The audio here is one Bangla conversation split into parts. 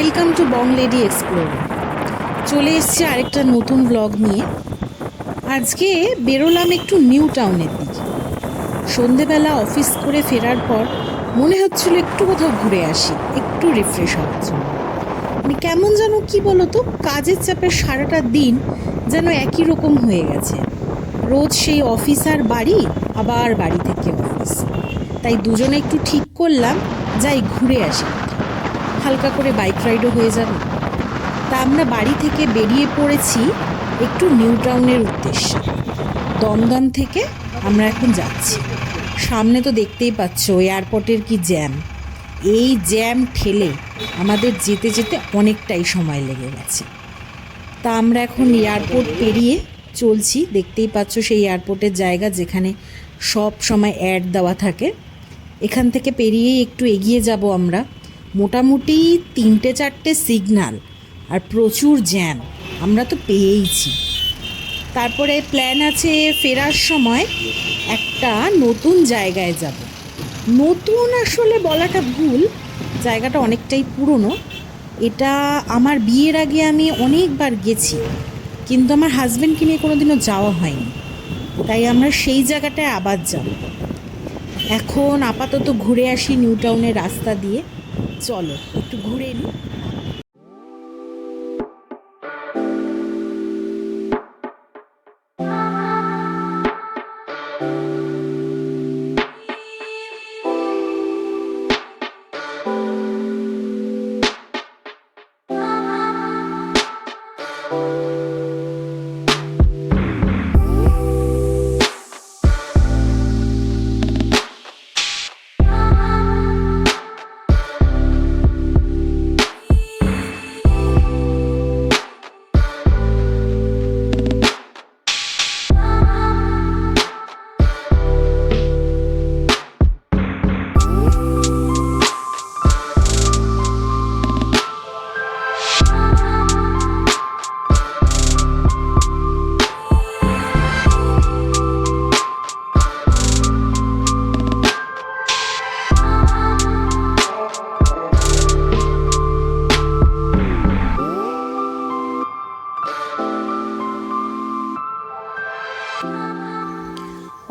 Welcome to Bong lady explore চলে এসছি আরেকটা নতুন ব্লগ নিয়ে। আজকে বেরোলাম একটু নিউ টাউনের দিকে। সন্ধেবেলা অফিস করে ফেরার পর মনে হচ্ছিল একটু কোথাও ঘুরে আসি, একটু রিফ্রেশ হওয়ার জন্য। মানে কেমন যেন কি বলতো, কাজের চাপে সারাটা দিন যেন একই রকম হয়ে গেছে। রোজ সেই অফিস আর বাড়ি, আবার বাড়ি থেকে অফিস তাই দুজনে একটু ঠিক করলাম, যাই ঘুরে আসি। হালকা করে বাইক রাইডও হয়ে যাবে। তা আমরা বাড়ি থেকে বেরিয়ে পড়েছি একটু নিউ টাউনের উদ্দেশ্যে। দমদম থেকে আমরা এখন যাচ্ছি। সামনে তো দেখতেই পাচ্ছ, এয়ারপোর্টের কি জ্যাম। এই জ্যাম ঠেলে আমাদের যেতে যেতে অনেকটাই সময় লেগে গেছে। তা আমরা এখন এয়ারপোর্ট পেরিয়ে চলছি। দেখতেই পাচ্ছ সেই এয়ারপোর্টের জায়গা যেখানে সব সময় অ্যাড দেওয়া থাকে। এখান থেকে পেরিয়েই একটু এগিয়ে যাব আমরা। মোটামুটি তিনটে চারটে সিগনাল আর প্রচুর জ্যাম আমরা তো পেয়েইছি। তারপরে প্ল্যান আছে ফেরার সময় একটা নতুন জায়গায় যাব। নতুন আসলে বলাটা ভুল, জায়গাটা অনেকটাই পুরনো। এটা আমার বিয়ের আগে আমি অনেকবার গেছি, কিন্তু আমার হাজব্যান্ডকে নিয়ে কোনোদিনও যাওয়া হয়নি। তাই আমরা সেই জায়গাটায় আবার যাব। এখন আপাতত ঘুরে আসি নিউ টাউনের রাস্তা দিয়ে। চলো একটু ঘুরে নিই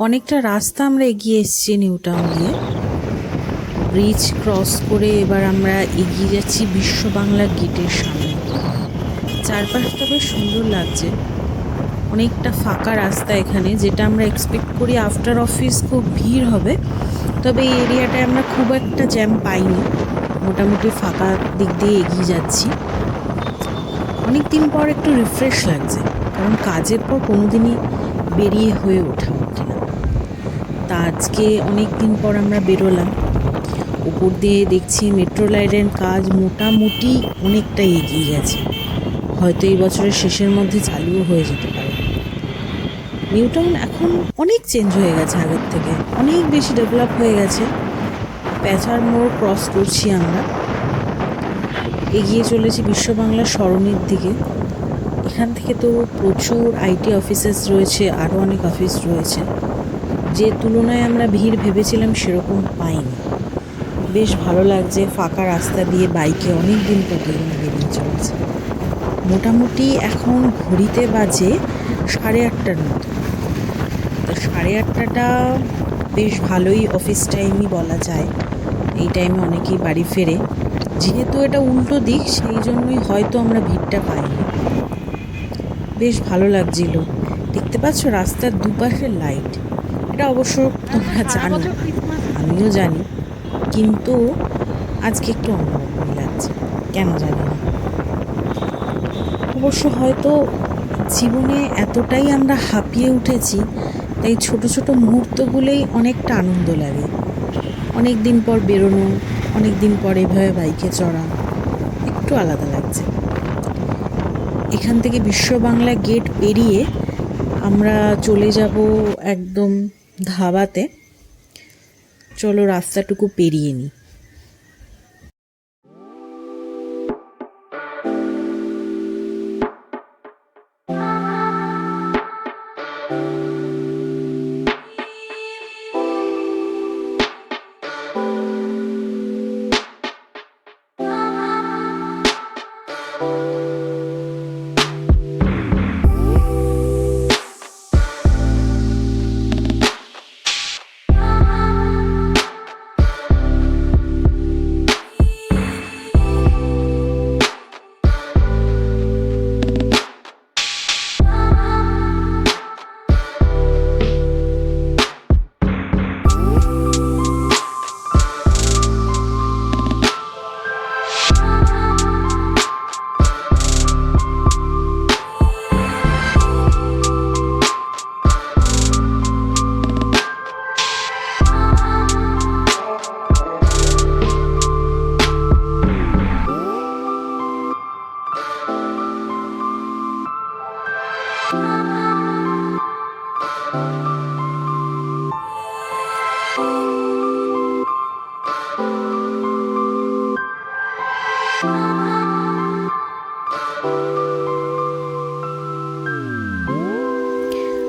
অনেকটা রাস্তা আমরা এগিয়ে এসেছি নিউ টাউন দিয়ে। ব্রিজ ক্রস করে এবার আমরা এগিয়ে যাচ্ছি বিশ্ব বাংলা গেটের সামনে। চারপাশটা বেশ সুন্দর লাগছে। অনেকটা ফাঁকা রাস্তা এখানে, যেটা আমরা এক্সপেক্ট করি আফটার অফিস খুব ভিড় হবে। তবে এই এরিয়াটায় আমরা খুব একটা জ্যাম পাইনি। মোটামুটি ফাঁকা দিক দিয়ে এগিয়ে যাচ্ছি। অনেক দিন পর একটু রিফ্রেশ লাগছে, কারণ কাজের পর কোনোদিনই বেরিয়ে হয়ে ওঠা। তা আজকে অনেক দিন পর আমরা বেরোলাম। উপর দিয়ে দেখছি মেট্রো লাইনের কাজ মোটামুটি অনেকটাই এগিয়ে গেছে। হয়তো এই বছরের শেষের মধ্যে চালুও হয়ে যেতে পারে। নিউ টাউন এখন অনেক চেঞ্জ হয়ে গেছে আগের থেকে। অনেক বেশি ডেভেলপ হয়ে গেছে। প্যাচার মোড় ক্রস করছি আমরা। এগিয়ে চলেছি বিশ্ব বাংলা সরণির দিকে। এখান থেকে তো প্রচুর আইটি অফিসেস রয়েছে, আরও অনেক অফিস রয়েছে। যে তুলনায় আমরা ভিড় ভেবেছিলাম সেরকম পাইনি। বেশ ভালো লাগছে ফাঁকা রাস্তা দিয়ে বাইকে অনেক দিন প্রতিদিন বেরিয়ে চলেছে। মোটামুটি এখন ঘড়িতে বাজে সাড়ে আটটার মতো। তো সাড়ে আটটাটা বেশ ভালোই অফিস টাইমই বলা যায়। এই টাইমে অনেকেই বাড়ি ফেরে। যেহেতু এটা উল্টো দিক, সেই জন্যই হয়তো আমরা ভিড়টা পাইনি। বেশ ভালো লাগছিল। দেখতে পাচ্ছ রাস্তার দুপাশে লাইট এটা অবশ্য তোমরা জানো আমিও জানি, কিন্তু আজকে একটু অন্যরকমই লাগছে। কেন জানি না। অবশ্য হয়তো জীবনে এতটাই আমরা হাঁপিয়ে উঠেছি, তাই ছোট ছোট মুহূর্তগুলোই অনেকটা আনন্দ লাগে। অনেক দিন পর বেরোনো, অনেক দিন পর এভাবে বাইকে চড়া, একটু আলাদা লাগছে। এখান থেকে বিশ্ব বাংলা গেট পেরিয়ে আমরা চলে যাব একদম ধাবাতে চলো রাস্তাটুকু পেরিয়ে নিই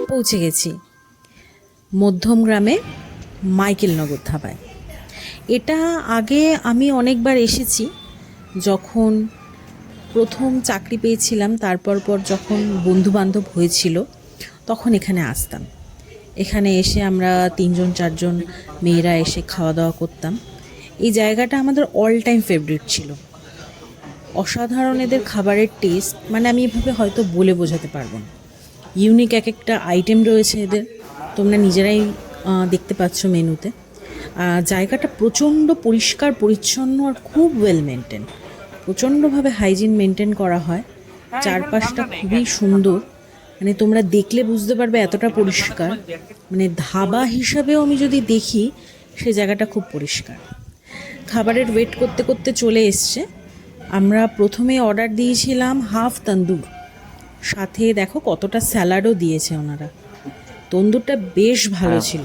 পৌঁছে গেছি। মধ্যম গ্রামে মাইকেলনগর ধাবায়। এটা আগে আমি অনেকবার এসেছি, যখন প্রথম চাকরি পেয়েছিলাম, তারপর পর যখন বন্ধুবান্ধব হয়েছিল, তখন এখানে আসতাম। এখানে এসে আমরা তিনজন চারজন মেয়েরা এসে খাওয়া দাওয়া করতাম। এই জায়গাটা আমাদের অল টাইম ফেভারিট ছিল। অসাধারণ এদের খাবারের টেস্ট মানে আমি এভাবে হয়তো বলে বোঝাতে পারব না। ইউনিক এক একটা আইটেম রয়েছে এদের। তোমরা নিজেরাই দেখতে পাচ্ছ মেনুতে। জায়গাটা প্রচণ্ড পরিষ্কার পরিচ্ছন্ন আর খুব ওয়েল মেনটেন প্রচণ্ডভাবে হাইজিন মেনটেন করা হয়। চারপাশটা খুবই সুন্দর। মানে তোমরা দেখলে বুঝতে পারবে এতটা পরিষ্কার। মানে ধাবা হিসাবেও আমি যদি দেখি সে জায়গাটা খুব পরিষ্কার। খাবারের ওয়েট করতে করতে চলে এসছে। আমরা প্রথমে অর্ডার দিয়েছিলাম হাফ তন্দুর সাথে দেখো কতটা স্যালাডও দিয়েছে ওনারা। তন্দুরটা বেশ ভালো ছিল।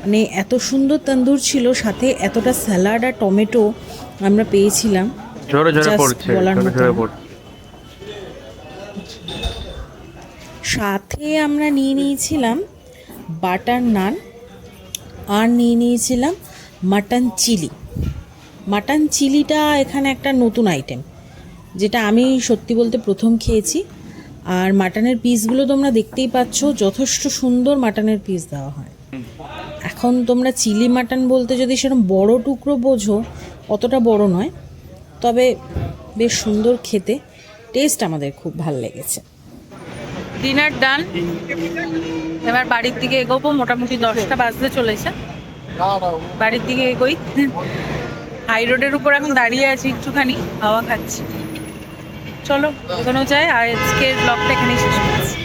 মানে এত সুন্দর তন্দুর ছিল সাথে এতটা স্যালাড আর টমেটো আমরা পেয়েছিলাম। বলার মতো সাথে আমরা নিয়ে নিয়েছিলাম বাটার নান আর নিয়ে নিয়েছিলাম মাটন চিলি। মাটন চিলিটা এখানে একটা নতুন আইটেম যেটা আমি সত্যি বলতে প্রথম খেয়েছি। আর মাটনের পিসগুলো তোমরা দেখতেই পাচ্ছ, যথেষ্ট সুন্দর মাটনের পিস দেওয়া হয়। এখন তোমরা চিলি মাটন বলতে যদি সেরকম বড় টুকরো বোঝো, অতটা বড় নয়, তবে বেশ সুন্দর খেতে টেস্ট আমাদের খুব ভালো লেগেছে। Dinner done. এবার বাড়ির দিকে এগোবো, মোটামুটি দশটা বাজতে চলেছে। বাড়ির দিকে এগোই। হাই রোডের উপর এখন দাঁড়িয়ে আছি একটুখানি, হাওয়া খাচ্ছি। চলো এখনও যাই আর আজকের ব্লগটা এখানেই শেষ করছি।